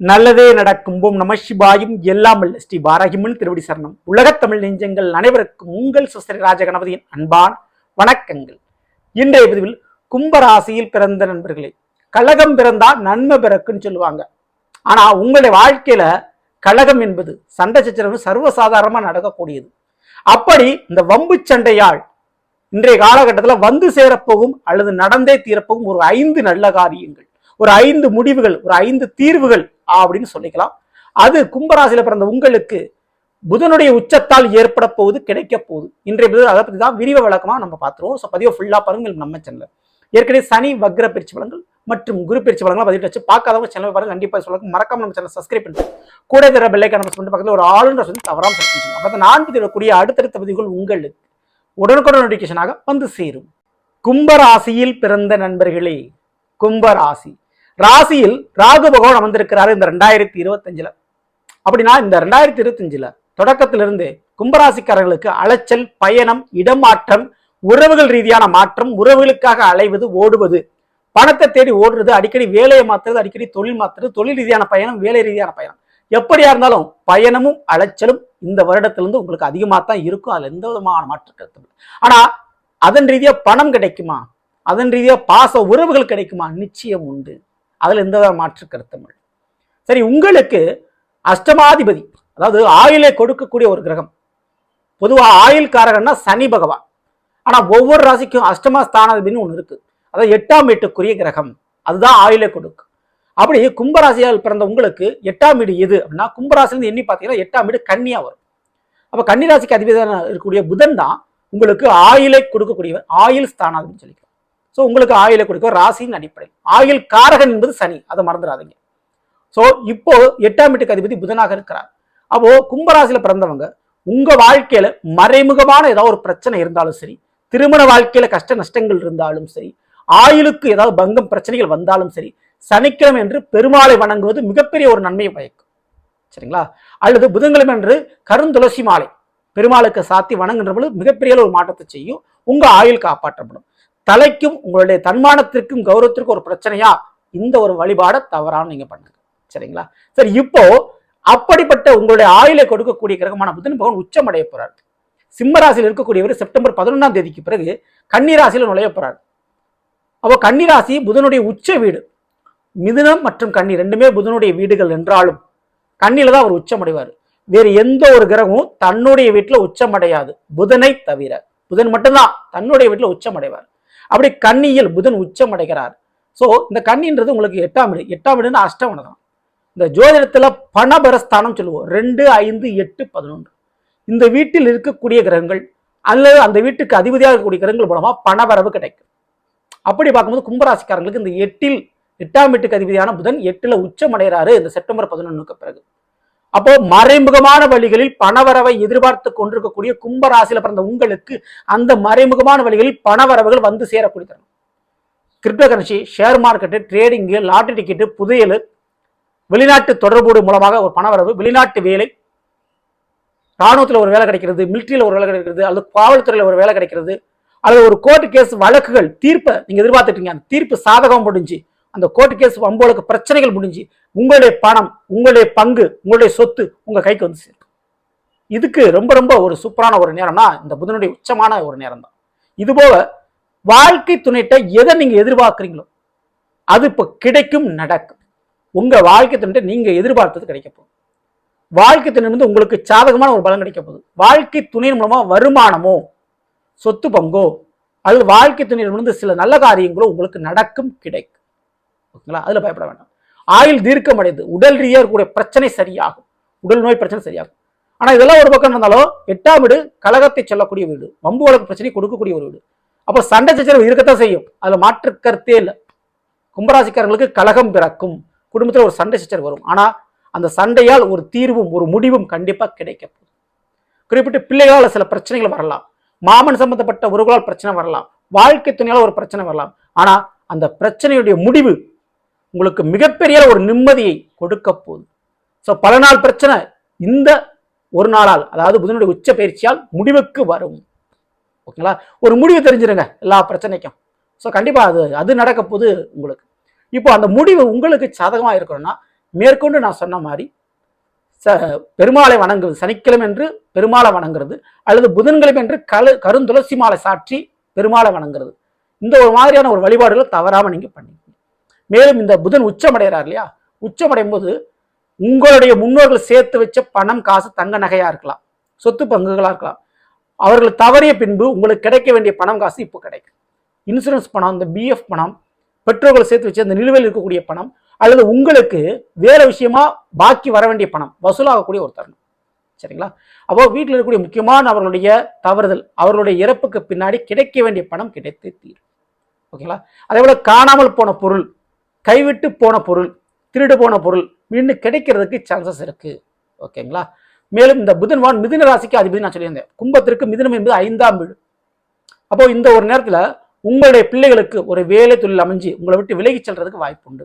நல்லதே நடக்கும். ஓம் நம சிவாயும் எல்லாம் அல்ல ஸ்ரீ பாரகிமன் திருவடி சரணம். உலகத் தமிழ் நெஞ்சங்கள் அனைவருக்கும் உங்கள் சுஸ்திரி ராஜகணபதியின் கணபதியின் வணக்கங்கள். இன்றைய பதிவில் கும்பராசியில் பிறந்த நண்பர்களே கழகம் பிறந்தா நன்மை பிறக்குன்னு சொல்லுவாங்க. ஆனா உங்களுடைய வாழ்க்கையில கழகம் என்பது சண்டை சச்சரவு சர்வசாதாரணமா நடக்கக்கூடியது. அப்படி இந்த வம்பு சண்டையால் இன்றைய காலகட்டத்தில் வந்து சேரப்போகும் அல்லது நடந்தே தீரப்போகும் ஒரு ஐந்து நல்ல காரியங்கள் ஒரு ஐந்து முடிவுகள் ஒரு ஐந்து தீர்வுகள் அப்படின்னு சொல்லிக்கலாம். அது கும்பராசியில பிறந்த உங்களுக்கு புதனுடைய உச்சத்தால் ஏற்பட போகுது கிடைக்க போகுது. இன்றைய புதன் அதை பற்றி தான் விரிவ விளக்கமாக நம்ம பார்த்துருவோம். ஸோ பதிவு ஃபுல்லாக பாருங்கள் நம்ம சேனல்ல ஏற்கனவே சனி வக்ர பயிற்சி பலங்கள் மற்றும் குரு பயிற்சி பலன்கள் பதிவிட்டு வச்சு பார்க்காதவங்க சேனல் பாருங்க. கண்டிப்பாக சொல்லுங்க மறக்காம நம்ம சேனல் சப்ஸ்கிரைப் பண்ணிட்டு கூட தர பெல்லைக்கான பிரஸ் பண்ணிட்டு பக்கத்தில் ஒரு ஆளுன்ற சொல்லி தவறாம செஞ்சு அப்போ நான் பதிவிடக்கூடிய அடுத்தடுத்த பதிவுகள் உங்களுக்கு உடனுக்குடன் நோட்டிஃபிகேஷனாக வந்து சேரும். கும்பராசியில் பிறந்த நண்பர்களே கும்பராசி. ராசியில் ராகு பகவான் அமர்ந்திருக்கிறாரு இந்த ரெண்டாயிரத்தி இருபத்தஞ்சுல. அப்படின்னா இந்த ரெண்டாயிரத்தி இருபத்தஞ்சுல தொடக்கத்திலிருந்து கும்பராசிக்காரர்களுக்கு அலைச்சல் பயணம் இடமாற்றம் உறவுகள் ரீதியான மாற்றம் உறவுகளுக்காக அலைவது ஓடுவது. பணத்தை தேடி ஓடுறது அடிக்கடி வேலையை மாற்றுறது அடிக்கடி தொழில் மாற்றுறது தொழில் ரீதியான பயணம் வேலை ரீதியான பயணம். எப்படியா இருந்தாலும் பயணமும் அலைச்சலும் இந்த வருடத்திலிருந்து உங்களுக்கு அதிகமாக தான் இருக்கும். அதில் எந்த விதமான மாற்று கருத்து ஆனால் அதன் ரீதியாக பணம் கிடைக்குமா? அதன் ரீதியாக பாச உறவுகள் கிடைக்குமா? நிச்சயம் உண்டு. அதில் எந்த வித மாற்று கருத்தும் இல்லை சரி உங்களுக்கு அஷ்டமாதிபதி அதாவது ஆயிலை கொடுக்கக்கூடிய ஒரு கிரகம். பொதுவாக ஆயில் காரகன்னா சனி பகவான். ஆனால் ஒவ்வொரு ராசிக்கும் அஷ்டமா ஸ்தானாதிபதினு ஒன்று இருக்குது அதாவது எட்டாம் வீட்டுக்குரிய கிரகம். அதுதான் ஆயிலை கொடுக்கும். அப்படி கும்பராசியால் பிறந்த உங்களுக்கு எட்டாம் வீடு எது அப்படின்னா கும்பராசிலேருந்து எண்ணி பார்த்தீங்கன்னா எட்டாம் வீடு கன்னியாக வரும். அப்போ கன்னிராசிக்கு அதிபதியான இருக்கக்கூடிய புதன் தான் உங்களுக்கு ஆயிலை கொடுக்கக்கூடியவர் ஆயுள் ஸ்தானாதிபதினு சொல்லிக்கிறோம் ஸோ உங்களுக்கு ஆயிலை கொடுக்க ராசியின் அடிப்படை. ஆயுள் காரகன் என்பது சனி. அதை மறந்துடாதீங்க. ஸோ இப்போ எட்டாம் வீட்டுக்கு அதிபதி புதனாக இருக்கிறார். அப்போ கும்பராசியில பிறந்தவங்க உங்க வாழ்க்கையில மறைமுகமான ஏதாவது ஒரு பிரச்சனை இருந்தாலும் சரி திருமண வாழ்க்கையில கஷ்ட நஷ்டங்கள் இருந்தாலும் சரி ஆயுளுக்கு ஏதாவது பங்கம் பிரச்சனைகள் வந்தாலும் சரி சனிக்கிழமை என்று பெருமாளை வணங்குவது மிகப்பெரிய ஒரு நன்மையை பயக்கும். சரிங்களா? அல்லது புதன்கிழமை என்று கருந்துளசி மாலை பெருமாளுக்கு சாத்தி வணங்குன்ற பொழுது மிகப்பெரிய ஒரு மாற்றத்தை செய்யும். உங்க ஆயுள் காப்பாற்றப்படும். தலைக்கும் உங்களுடைய தன்மானத்திற்கும் கௌரவத்திற்கும் ஒரு பிரச்சனையா? இந்த ஒரு வழிபாடை தவறான நீங்க பண்ணுங்க. சரிங்களா? சரி இப்போ அப்படிப்பட்ட உங்களுடைய ஆயுளை கொடுக்கக்கூடிய கிரகமான புதன் பகவான் உச்சமடைய போறார். சிம்மராசியில் இருக்கக்கூடியவர் செப்டம்பர் பதினொன்றாம் தேதிக்கு பிறகு கன்னிராசியில் நுழைய போறார். அப்போ கன்னிராசி புதனுடைய உச்ச வீடு. மிதுனம் மற்றும் கன்னி ரெண்டுமே புதனுடைய வீடுகள் என்றாலும் கண்ணில தான் அவர் உச்சமடைவார். வேறு எந்த ஒரு கிரகமும் தன்னுடைய வீட்டில் உச்சமடையாது. புதனை தவிர. புதன் மட்டும்தான் தன்னுடைய வீட்டில் உச்சமடைவார். அப்படி கன்னியில் புதன் உச்சம் அடைகிறார் ஸோ இந்த கன்னின்றது உங்களுக்கு எட்டாம் வீடு. எட்டாம் வீடுன்னு அஷ்டமனை தான். இந்த ஜோதிடத்தில் பணபரஸ்தானம் சொல்லுவோம். ரெண்டு ஐந்து எட்டு பதினொன்று. இந்த வீட்டில் இருக்கக்கூடிய கிரகங்கள் அல்லது அந்த வீட்டுக்கு அதிபதியாக இருக்கக்கூடிய கிரகங்கள் மூலமாக பணவரவு கிடைக்கும். அப்படி பார்க்கும்போது கும்பராசிக்காரங்களுக்கு இந்த எட்டில் எட்டாம் வீட்டுக்கு அதிபதியான புதன் எட்டுல உச்சமடைகிறாரு. இந்த செப்டம்பர் பதினொன்றுக்கு பிறகு. அப்போ மறைமுகமான வழிகளில் பணவரவை எதிர்பார்த்து கொண்டிருக்கக்கூடிய கும்பராசியில பிறந்த உங்களுக்கு அந்த மறைமுகமான வழிகளில் பணவரவுகள் வந்து சேரக்கூடிய தருணம். Crypto currency share market trading lottery ticket புதையல் வெளிநாட்டு தொடர்பு மூலமாக ஒரு பணவரவு வெளிநாட்டு வேலை ராணுவத்தில் ஒரு வேலை கிடைக்கிறது மிலிட்ரியில் ஒரு வேலை கிடைக்கிறது அல்லது காவல்துறையில் ஒரு வேலை கிடைக்கிறது அல்லது ஒரு கோர்ட் கேஸ் வழக்குகள் தீர்ப்பை நீங்கள் எதிர்பார்த்துட்டீங்க அந்த தீர்ப்பு சாதகம் முடிஞ்சு அந்த கோர்ட் கேஸ் உங்களுக்கு பிரச்சனைகள் முடிஞ்சு உங்களுடைய பணம் உங்களுடைய பங்கு உங்களுடைய சொத்து உங்கள் கைக்கு வந்து சேரும் இதுக்கு ரொம்ப ரொம்ப ஒரு சூப்பரான ஒரு நேரம்னா இந்த புதனுடைய உச்சமான ஒரு நேரம் தான் இது போக வாழ்க்கை துணைட்ட எதை நீங்கள் எதிர்பார்க்குறீங்களோ அது இப்போ கிடைக்கும் நடக்கும். உங்கள் வாழ்க்கை துணைட்ட நீங்கள் எதிர்பார்த்தது கிடைக்க போகுது. வாழ்க்கை துணை வந்து உங்களுக்கு சாதகமான ஒரு பலன் கிடைக்க போகுது. வாழ்க்கை துணையின் மூலமாக வருமானமோ சொத்து பங்கோ அல்லது வாழ்க்கை துணையிலிருந்து சில நல்ல காரியங்களோ உங்களுக்கு நடக்கும் கிடைக்கும். ஓகேங்களா? அதில் பயப்பட வேண்டாம். ஆயுள் தீர்க்கமடைந்து உடல் ரீதியாக இருக்கக்கூடிய பிரச்சனை சரியாகும். உடல் நோய் பிரச்சனை சரியாகும். ஆனால் இதெல்லாம் ஒரு பக்கம் இருந்தாலும் எட்டாம் வீடு கலகத்தை சொல்லக்கூடிய வீடு வம்பு வழக்கு பிரச்சனை கொடுக்கக்கூடிய ஒரு வீடு. அப்போ சண்டை சச்சரவு இருக்கத்தான் செய்யும். அதில் மாற்று கருத்தே இல்லை. கும்பராசிக்காரங்களுக்கு கலகம் பிறக்கும். குடும்பத்தில் ஒரு சண்டை சச்சரவு வரும். ஆனால் அந்த சண்டையால் ஒரு தீர்வும் ஒரு முடிவும் கண்டிப்பாக கிடைக்கும் குறிப்பிட்ட பிள்ளைகளால் சில பிரச்சனைகள் வரலாம். மாமன் சம்பந்தப்பட்ட உறவுகளால் பிரச்சனை வரலாம். வாழ்க்கை துணையால் ஒரு பிரச்சனை வரலாம். ஆனால் அந்த பிரச்சனையுடைய முடிவு உங்களுக்கு மிகப்பெரிய ஒரு நிம்மதியை கொடுக்க போகுது. ஸோ பல நாள் பிரச்சனை இந்த ஒரு நாளால் அதாவது புதனுடைய உச்ச பயிற்சியால் முடிவுக்கு வரும். ஓகேங்களா? ஒரு முடிவு தெரிஞ்சிருங்க எல்லா பிரச்சனைக்கும். ஸோ கண்டிப்பாக அது அது நடக்க போகுது உங்களுக்கு. இப்போ அந்த முடிவு உங்களுக்கு சாதகமாக இருக்கணும்னா மேற்கொண்டு நான் சொன்ன மாதிரி ச பெருமாளை வணங்குவது சனிக்கிழமை என்று பெருமாளை வணங்குறது அல்லது புதன்கிழமை என்று கரு கருந்துளசி மாலை சாற்றி பெருமாளை வணங்குறது. இந்த ஒரு மாதிரியான ஒரு வழிபாடுகளை தவறாமல் நீங்கள் பண்ணி மேலும் இந்த புதன் உச்சமடைகிறார் இல்லையா? உச்சமடையும் போது உங்களுடைய முன்னோர்கள் சேர்த்து வச்ச பணம் காசு தங்க நகையாக இருக்கலாம். சொத்து பங்குகளாக இருக்கலாம். அவர்கள் தவறிய பின்பு உங்களுக்கு கிடைக்க வேண்டிய பணம் காசு இப்போ கிடைக்கும். இன்சூரன்ஸ் பணம் இந்த பிஎஃப் பணம் பெற்றோர்கள் சேர்த்து வச்ச அந்த நிலுவையில் இருக்கக்கூடிய பணம் அல்லது உங்களுக்கு வேற விஷயமா பாக்கி வர வேண்டிய பணம் வசூலாகக்கூடிய ஒரு தருணம். சரிங்களா? அப்போ வீட்டில் இருக்கக்கூடிய முக்கியமான அவர்களுடைய தவறுதல் அவர்களுடைய இறப்புக்கு பின்னாடி கிடைக்க வேண்டிய பணம் கிடைத்தே தீரும். ஓகேங்களா? அதே போல காணாமல் போன பொருள் கைவிட்டு போன பொருள் திருடு போன பொருள் மீண்டும் கிடைக்கிறதுக்கு சான்சஸ் இருக்கு. ஓகேங்களா மேலும் இந்த புதன்வான் மிதுன ராசிக்கு அதிபதி நான் சொல்லியிருந்தேன். கும்பத்திற்கு மிதுனம் என்பது ஐந்தாம் வீடு. அப்போ இந்த ஒரு நேரத்தில் உங்களுடைய பிள்ளைகளுக்கு ஒரு வேலை தொழில் அமைஞ்சு உங்களை விட்டு விலகி செல்றதுக்கு வாய்ப்பு உண்டு.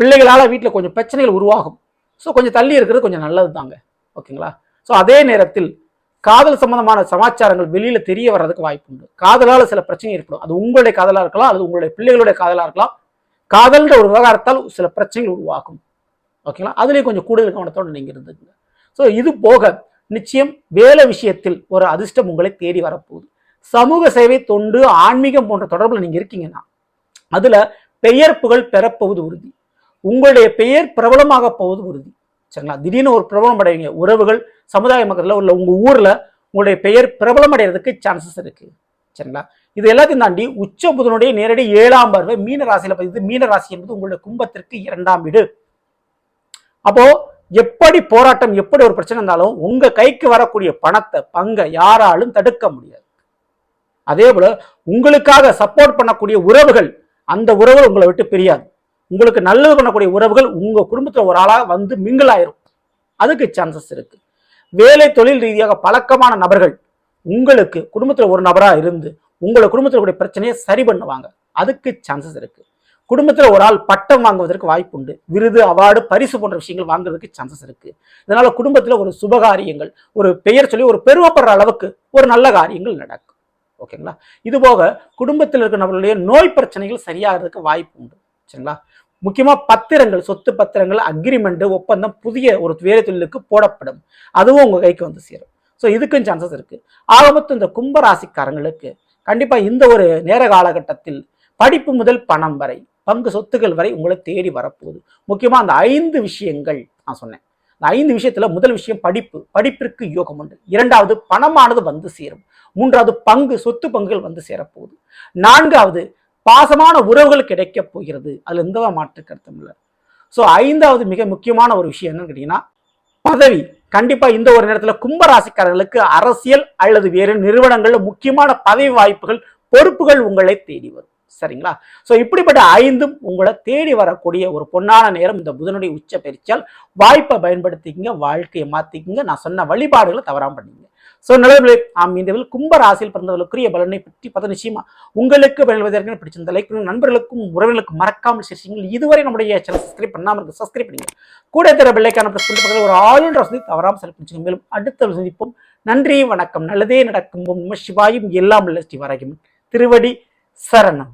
பிள்ளைகளால் வீட்டில் கொஞ்சம் பிரச்சனைகள் உருவாகும். ஸோ கொஞ்சம் தள்ளி இருக்கிறது கொஞ்சம் நல்லது தாங்க ஓகேங்களா ஸோ அதே நேரத்தில் காதல் சம்பந்தமான சமாச்சாரங்கள் வெளியில் தெரிய வர்றதுக்கு வாய்ப்பு உண்டு. காதலால் சில பிரச்சனை ஏற்படும். அது உங்களுடைய காதலாக இருக்கலாம் அல்லது உங்களுடைய பிள்ளைகளுடைய காதலாக இருக்கலாம். காதல்ன்ற ஒரு விவகாரத்தால் சில பிரச்சனைகள் உருவாகும். ஓகேங்களா அதுலேயும் கொஞ்சம் கூடுதல் கவனத்தோடு நீங்கள் இருந்துக்குங்க. ஸோ இது போக நிச்சயம் வேலை விஷயத்தில் ஒரு அதிர்ஷ்டம் உங்களை தேடி வரப்போகுது. சமூக சேவை தொண்டு ஆன்மீகம் போன்ற தொடர்பில் நீங்கள் இருக்கீங்கன்னா அதில் பெயர் புகழ் பெறப்போவது உறுதி. உங்களுடைய பெயர் பிரபலமாக போவது உறுதி. சரிங்களா? திடீர்னு ஒரு பிரபலம் அடைவீங்க. உறவுகள் சமுதாய மக்களில் உள்ள உங்கள் ஊரில் உங்களுடைய பெயர் பிரபலம் அடைகிறதுக்கு சான்சஸ் இருக்குது சரிங்களா? இது எல்லாத்தையும் தாண்டி உச்ச புதனுடைய நேரடி ஏழாம் பார்வை மீன ராசியில பதிவு மீன ராசி என்பது உங்களுடைய கும்பத்திற்கு இரண்டாம் வீடு. அப்போ எப்படி போராட்டம் எப்படி ஒரு பிரச்சனை இருந்தாலும் உங்க கைக்கு வரக்கூடிய பணத்தை பங்கை யாராலும் தடுக்க முடியாது. அதே போல உங்களுக்காக சப்போர்ட் பண்ணக்கூடிய உறவுகள் அந்த உறவுகள் உங்களை விட்டு பிரியாது. உங்களுக்கு நல்லது பண்ணக்கூடிய உறவுகள் உங்க குடும்பத்துல ஒரு ஆளா வந்து மிங்கிள் ஆயிரும். அதுக்கு சான்சஸ் இருக்கு. வேலை தொழில் ரீதியாக பழக்கமான நபர்கள் உங்களுக்கு குடும்பத்துல ஒரு நபரா இருந்து உங்களை குடும்பத்தில் கூடிய பிரச்சனையை சரி பண்ணுவாங்க. அதுக்கு சான்சஸ் இருக்கு. குடும்பத்தில் ஒரு ஆள் பட்டம் வாங்குவதற்கு வாய்ப்பு உண்டு. விருது அவார்டு பரிசு போன்ற விஷயங்கள் வாங்குறதுக்கு சான்சஸ் இருக்கு. இதனால குடும்பத்தில் ஒரு சுபகாரியங்கள் ஒரு பெயர் சொல்லி ஒரு பெருமைப்படுற அளவுக்கு ஒரு நல்ல காரியங்கள் நடக்கும். ஓகேங்களா? இது போக குடும்பத்தில் இருக்கிற நம்மளுடைய நோய் பிரச்சனைகள் சரியாகிறதுக்கு வாய்ப்பு உண்டு. சரிங்களா? முக்கியமாக பத்திரங்கள் சொத்து பத்திரங்கள் அக்ரிமெண்ட் ஒப்பந்தம் புதிய ஒரு வேலை தொழிலுக்கு போடப்படும். அதுவும் உங்கள் கைக்கு வந்து சேரும். ஸோ இதுக்கும் சான்சஸ் இருக்குது ஆக மொத்தம் இந்த கும்பராசிக்காரங்களுக்கு கண்டிப்பாக இந்த ஒரு நேர காலகட்டத்தில் படிப்பு முதல் பணம் வரை பங்கு சொத்துக்கள் வரை உங்களை தேடி வரப்போகுது. முக்கியமாக அந்த ஐந்து விஷயங்கள் நான் சொன்னேன். இந்த ஐந்து விஷயத்தில் முதல் விஷயம் படிப்பு. படிப்பிற்கு யோகம் உண்டு. இரண்டாவது பணமானது வந்து சேரும். மூன்றாவது பங்கு சொத்து பங்குகள் வந்து சேரப்போகுது. நான்காவது பாசமான உறவுகள் கிடைக்க போகிறது. அதில் எந்த மாற்று கருத்தும் இல்லை. ஸோ ஐந்தாவது மிக முக்கியமான ஒரு விஷயம் என்னன்னு கேட்டிங்கன்னா பதவி. கண்டிப்பா இந்த ஒரு நேரத்துல கும்பராசிக்காரர்களுக்கு அரசியல் அல்லது வேறு நிறுவனங்கள்ல முக்கியமான பதவி வாய்ப்புகள் பொறுப்புகள் உங்களை தேடி வரும். சரிங்களா? ஸோ இப்படிப்பட்ட ஐந்தும் உங்களை தேடி வரக்கூடிய ஒரு பொன்னான நேரம் இந்த புதனுடைய உச்ச பயிற்சியால் வாய்ப்பை பயன்படுத்திக்கங்க வாழ்க்கையை மாத்திக்கங்க. நான் சொன்ன வழிபாடுகளை தவறாம பண்ணிக்கங்க. ஸோ நிலவுகளே ஆம் இந்த கும்ப ராசியில் பிறந்தவர்களுக்குரிய பலனை பற்றி பத நிச்சயமா உங்களுக்கு பயன்படுவதற்கு பிடிச்சிருந்த லைக் நண்பர்களுக்கும் உறவினர்களுக்கும் மறக்காமல் சேர்ச்சிங்கள் இதுவரை நம்முடைய சேனல் சப்ஸ்கிரைப் பண்ணாமல் இருக்கு சப்ஸ்கிரைப் பண்ணுங்க கூட தர பிள்ளைக்கான பிரஸ் பண்ணி பக்கத்தில் ஒரு ஆளுநர் வசதி தவறாமல் செலக்ட் பண்ணிச்சுங்க மேலும் அடுத்த சந்திப்போம். நன்றி வணக்கம். நல்லதே நடக்கும். சிவாயும். எல்லாம் உள்ள ஸ்ரீ வராகியும் திருவடி சரணம்.